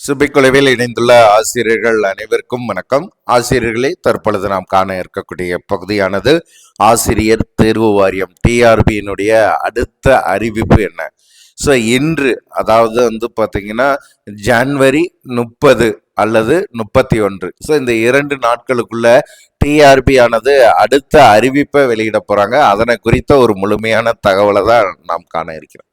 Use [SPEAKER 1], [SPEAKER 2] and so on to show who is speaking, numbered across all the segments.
[SPEAKER 1] சுபிக்குழுவில் இணைந்துள்ள ஆசிரியர்கள் அனைவருக்கும் வணக்கம். ஆசிரியர்களே தற்பொழுது நாம் காண இருக்கக்கூடிய பகுதியானது ஆசிரியர் தேர்வு வாரியம் டிஆர்பியினுடைய அடுத்த அறிவிப்பு என்ன? ஸோ இன்று அதாவது வந்து பார்த்தீங்கன்னா ஜான்வரி முப்பது அல்லது முப்பத்தி ஒன்று ஸோ இந்த இரண்டு நாட்களுக்குள்ள டிஆர்பி ஆனது அடுத்த அறிவிப்பை வெளியிட போகிறாங்க அதனை குறித்த ஒரு முழுமையான தகவலை தான் நாம் காண இருக்கிறோம்.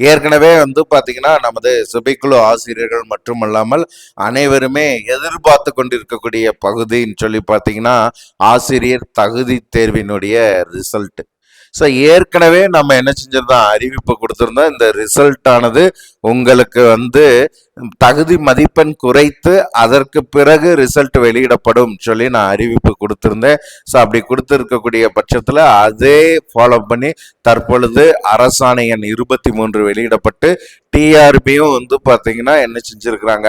[SPEAKER 1] ஏற்கனவே வந்து பார்த்தீங்கன்னா நமது சுபைக்குழு ஆசிரியர்கள் மட்டுமல்லாமல் அனைவருமே எதிர்பார்த்து கொண்டிருக்கக்கூடிய பகுதின்னு சொல்லி பார்த்தீங்கன்னா ஆசிரியர் தகுதி தேர்வினுடைய ரிசல்ட் ஸோ ஏற்கனவே நம்ம என்ன செஞ்சிருந்தோம்? அறிவிப்பு கொடுத்துருந்தோம். இந்த ரிசல்ட் ஆனது உங்களுக்கு வந்து தகுதி மதிப்பெண் குறைத்து அதற்கு பிறகு ரிசல்ட் வெளியிடப்படும் சொல்லி நான் அறிவிப்பு கொடுத்துருந்தேன். ஸோ அப்படி கொடுத்துருக்கக்கூடிய பட்சத்தில் அதே ஃபாலோ பண்ணி தற்பொழுது அரசாணை எண் இருபத்தி மூன்று வெளியிடப்பட்டு டிஆர்பியும் வந்து பார்த்தீங்கன்னா என்ன செஞ்சுருக்குறாங்க?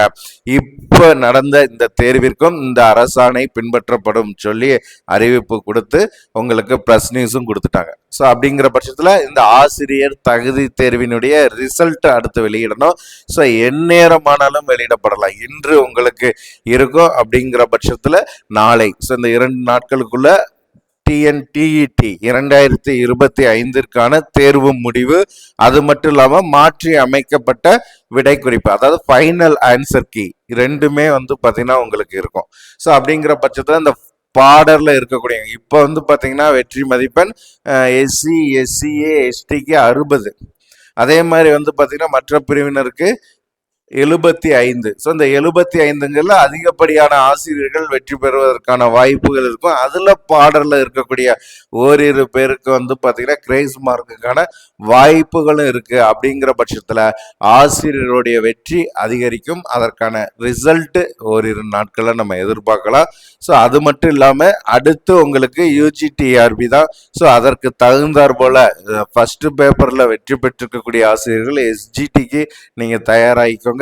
[SPEAKER 1] இப்போ நடந்த இந்த தேர்விற்கும் இந்த அரசாணை பின்பற்றப்படும் சொல்லி அறிவிப்பு கொடுத்து உங்களுக்கு ப்ரெஸ் நியூஸும் கொடுத்துட்டாங்க. ஸோ அப்படிங்கிற பட்சத்தில் இந்த ஆசிரியர் தகுதி தேர்வினுடைய ரிசல்ட் அடுத்து வெளியிடணும். ஸோ எந்நேரமானாலும் வெளியிடப்படலாம். இன்று உங்களுக்கு இருக்கும் அப்படிங்கிற பட்சத்தில் நாளை. ஸோ இந்த இரண்டு நாட்களுக்குள்ள டிஎன்டிஇடி இரண்டாயிரத்தி இருபத்தி ஐந்திற்கான தேர்வு முடிவு. அது மட்டும் இல்லாமல் மாற்றி அமைக்கப்பட்ட விடை குறிப்பு அதாவது ஃபைனல் ஆன்சர் கீ ரெண்டுமே வந்து பார்த்தீங்கன்னா உங்களுக்கு இருக்கும். ஸோ அப்படிங்கிற பட்சத்தில் இந்த பார்டரில் இருக்கக்கூடிய இப்போ வந்து பார்த்தீங்கன்னா வெற்றி மதிப்பெண் எஸ்சி எஸ்சிஏ எஸ்டிக்கு அறுபது. அதே மாதிரி வந்து பார்த்தீங்கன்னா மற்ற பிரிவினருக்கு எழுபத்தி ஐந்து. ஸோ இந்த எழுபத்தி ஐந்துங்களில் அதிகப்படியான ஆசிரியர்கள் வெற்றி பெறுவதற்கான வாய்ப்புகள் இருக்கும். அதில் பாடலில் இருக்கக்கூடிய ஓரிரு பேருக்கு வந்து பார்த்தீங்கன்னா கிரேஸ் மார்க்குக்கான வாய்ப்புகளும் இருக்குது அப்படிங்கிற பட்சத்தில் ஆசிரியருடைய வெற்றி அதிகரிக்கும். அதற்கான ரிசல்ட்டு ஓரிரு நாட்களில் நம்ம எதிர்பார்க்கலாம். ஸோ அது மட்டும் இல்லாமல் அடுத்து உங்களுக்கு யூஜிடிஆர்பி தான். ஸோ அதற்கு தகுந்தார் போல் ஃபஸ்ட்டு பேப்பரில் வெற்றி பெற்றிருக்கக்கூடிய ஆசிரியர்கள் எஸ்ஜிடிக்கு நீங்கள் தயாராகிக்கோங்க.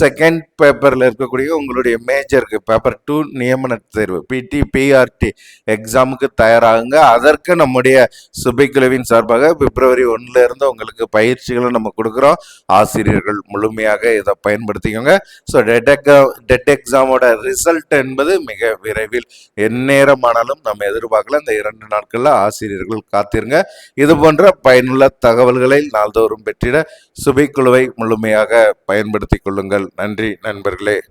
[SPEAKER 1] செகண்ட் பேப்பரில் இருக்கக்கூடிய உங்களுடைய மேஜருக்கு பேப்பர் டூ நியமன தேர்வு பிடி பிஆர்டி எக்ஸாமுக்கு தயாராகுங்க. அதற்கு நம்முடைய சுபைக்குழுவின் சார்பாக பிப்ரவரி ஒன்றுலேருந்து உங்களுக்கு பயிற்சிகளை நம்ம கொடுக்குறோம். ஆசிரியர்கள் முழுமையாக இதை பயன்படுத்திக்கோங்க. ஸோ டெட் டெட் எக்ஸாமோட ரிசல்ட் என்பது மிக விரைவில் எந்நேரமானாலும் நம்ம எதிர்பார்க்கல. இந்த இரண்டு நாட்களில் ஆசிரியர்கள் காத்திருங்க. இது போன்ற பயனுள்ள தகவல்களை நாள்தோறும் பெற்றிட சுபைக்குழுவை முழுமையாக கொள்ளுங்கள். நன்றி நண்பர்களே.